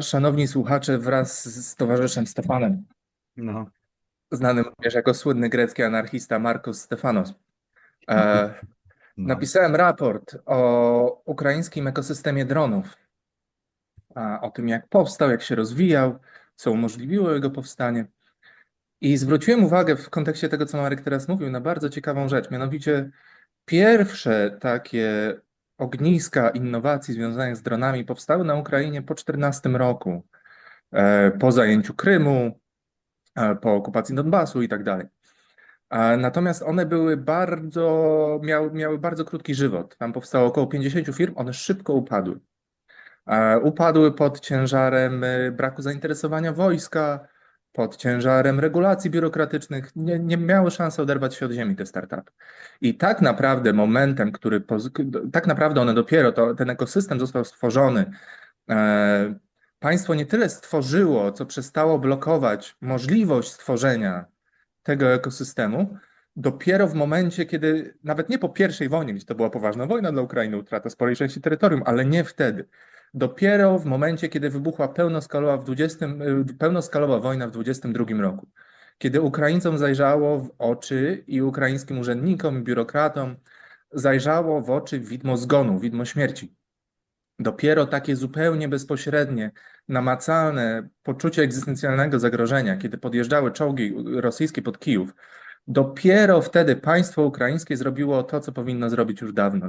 szanowni słuchacze, wraz z towarzyszem Stefanem, No, znanym również jako słynny grecki anarchista Markos Stefanos, e, no. napisałem raport o ukraińskim ekosystemie dronów, a, o tym jak powstał, jak się rozwijał, co umożliwiło jego powstanie. I zwróciłem uwagę w kontekście tego, co Marek teraz mówił, na bardzo ciekawą rzecz, mianowicie pierwsze takie ogniska innowacji związanych z dronami powstały na Ukrainie po 14 roku, e, po zajęciu Krymu, e, po okupacji Donbasu i tak dalej. Natomiast one były bardzo, miały, miały bardzo krótki żywot. Tam powstało około 50 firm, one szybko upadły. E, Upadły pod ciężarem braku zainteresowania wojska, pod ciężarem regulacji biurokratycznych. Nie, nie miały szansy oderwać się od ziemi te startupy. I tak naprawdę momentem, który, tak naprawdę one dopiero, to, ten ekosystem został stworzony. E, Państwo nie tyle stworzyło, co przestało blokować możliwość stworzenia tego ekosystemu, dopiero w momencie, kiedy, nawet nie po pierwszej wojnie, gdzie to była poważna wojna dla Ukrainy, utrata sporej części terytorium, ale nie wtedy. Dopiero w momencie, kiedy wybuchła pełnoskalowa, w 20, y, pełnoskalowa wojna w 22 roku, kiedy Ukraińcom zajrzało w oczy i ukraińskim urzędnikom, i biurokratom zajrzało w oczy widmo zgonu, widmo śmierci. Dopiero takie zupełnie bezpośrednie, namacalne poczucie egzystencjalnego zagrożenia, kiedy podjeżdżały czołgi rosyjskie pod Kijów, dopiero wtedy państwo ukraińskie zrobiło to, co powinno zrobić już dawno.